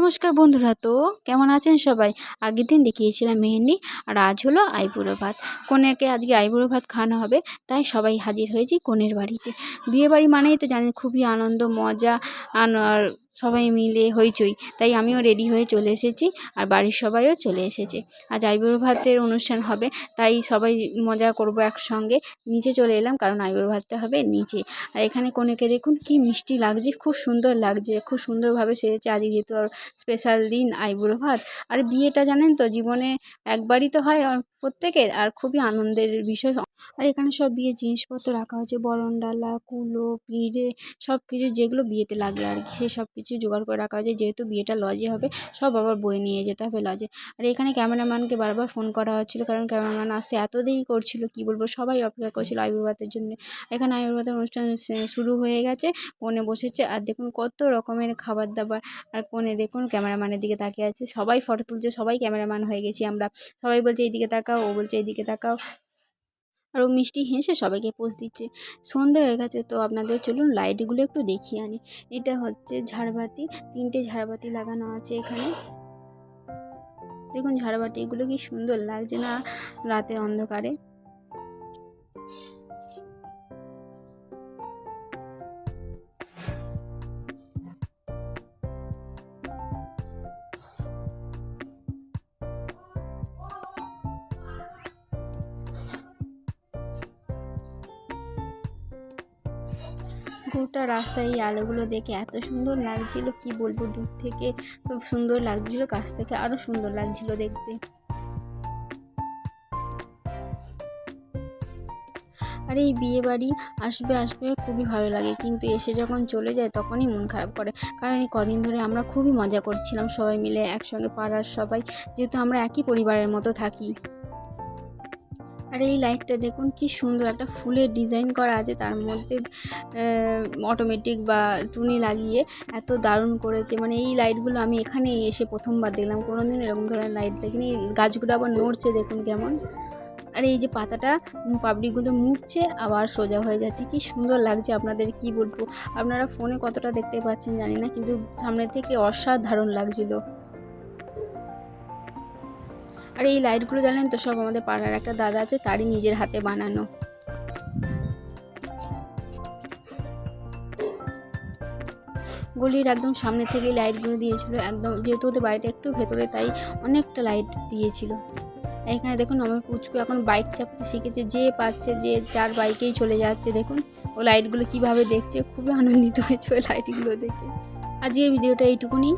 নমস্কার বন্ধুরা, তো কেমন আছেন সবাই? আগের দিন দেখিয়েছিলাম মেহেন্দি আর আজ হলো আইবুড়ো ভাত। কনেকে আজকে আইবুড়ো ভাত খাওয়ানো হবে, তাই সবাই হাজির হয়েছি কনের বাড়িতে। বিয়েবাড়ি মানেই তো জানেন খুবই আনন্দ, মজা আর সবাই মিলে হইচই। তাই আমিও রেডি হয়ে চলে এসেছি আর বাড়ির সবাইও চলে এসেছে। আজ আইবুড়ো ভাতের অনুষ্ঠান হবে, তাই সবাই মজা করব একসঙ্গে। নিচে চলে এলাম কারণ আইবুড়ো ভাতটা হবে নিচে। আর এখানে কনেকে দেখুন কি মিষ্টি লাগছে, খুব সুন্দর লাগছে, খুব সুন্দরভাবে সেজেছে। আজকে যেহেতু আর স্পেশাল দিন আইবুড়ো ভাত। আর বিয়েটা জানেন তো, জীবনে একবারই তো হয় প্রত্যেকের, আর খুবই আনন্দের বিষয়। আর এখানে সব বিয়ের জিনিসপত্র রাখা হয়েছে বরণডালা কুলো, পিঁড়ে সব কিছু যেগুলো বিয়েতে লাগে আর কি, সেই সব কিছু জোগাড় করে রাখা হয়েছে। যেহেতু বিয়েটা লজে হবে, সব আবার বয়ে নিয়ে যেতে হবে লজে। আর এখানে ক্যামেরাম্যানকে বারবার ফোন করা হচ্ছিল, কারণ ক্যামেরাম্যান আসতে এত দেরি করছিল, কি বলব? সবাই অপেক্ষা করছিল ভাতের জন্য। এখানে ভাতের অনুষ্ঠান শুরু হয়ে গেছে কনে বসেছে। আর দেখুন কত রকমের খাবার দাবার আর কনে দেখুন ক্যামেরাম্যানের দিকে তাকিয়ে আছে। সবাই ফটো তুলছে, সবাই ক্যামেরাম্যান হয়ে গেছি আমরা। সবাই বলছে, এইদিকে তাকাও। ও বলছে, এইদিকে তাকাও। আর ও মিষ্টি হেসে সবাইকে পোষ দিচ্ছে। সন্ধে হয়ে গেছে তো আপনাদের চলুন লাইটগুলো একটু দেখিয়ে আনি। এটা হচ্ছে ঝাড়বাতি, তিনটে ঝাড়বাতি লাগানো আছে এখানে। দেখুন ঝাড়বাতিগুলো কি সুন্দর লাগছে না রাতের অন্ধকারে? গোটা রাস্তায় এই আলোগুলো দেখে এত সুন্দর লাগছিল, কি বলব, দূর থেকে তো সুন্দর লাগছিল, কাছ থেকে আরও সুন্দর লাগছিল দেখতে। আর এই বিয়ে বাড়ি আসবে আসবে, খুবই ভালো লাগে। কিন্তু এসে যখন চলে যায়, তখনই মন খারাপ করে। কারণ এই কদিন ধরে আমরা খুবই মজা করছিলাম সবাই মিলে একসঙ্গে পাড়ার সবাই। যেহেতু আমরা একই পরিবারের মতো থাকি। আর এই লাইটটা দেখুন কি সুন্দর একটা ফুলের ডিজাইন করা আছে। তার মধ্যে অটোমেটিক বা টুনি লাগিয়ে এত দারুণ করেছে। মানে এই লাইটগুলো আমি এখানে এসে প্রথমবার দেখলাম। কোনো দিন এরকম ধরনের লাইট দেখিনি। গাছগুলো আবার নড়ছে দেখুন কেমন। আর এই যে পাতাটা উম, পাপড়িগুলো মুড়ছে আবার সোজা হয়ে যাচ্ছে। কি সুন্দর লাগছে আপনাদের কি বলব? আপনারা ফোনে কতটা দেখতে পাচ্ছেন জানি না কিন্তু সামনে থেকে অসাধারণ লাগছিল। আর এই লাইটগুলো জানেন তো, সব আমাদের পাড়ার একটা দাদা আছে, তারই নিজের হাতে বানানো। গলির একদম সামনে থেকেই লাইটগুলো দিয়েছিল, একদম যেহেতু ওদের বাড়িটা একটু ভেতরে, তাই অনেকটা লাইট দিয়েছিল। এখানে দেখুন আমার পুচকু এখন বাইক চাপতে শিখেছে, যে পাচ্ছে, যে যার বাইকেই চলে যাচ্ছে, দেখুন। ও লাইটগুলো কীভাবে দেখছে, খুবই আনন্দিত হয়েছে ওই লাইটগুলো দেখে। আজকের ভিডিওটা এইটুকুনি।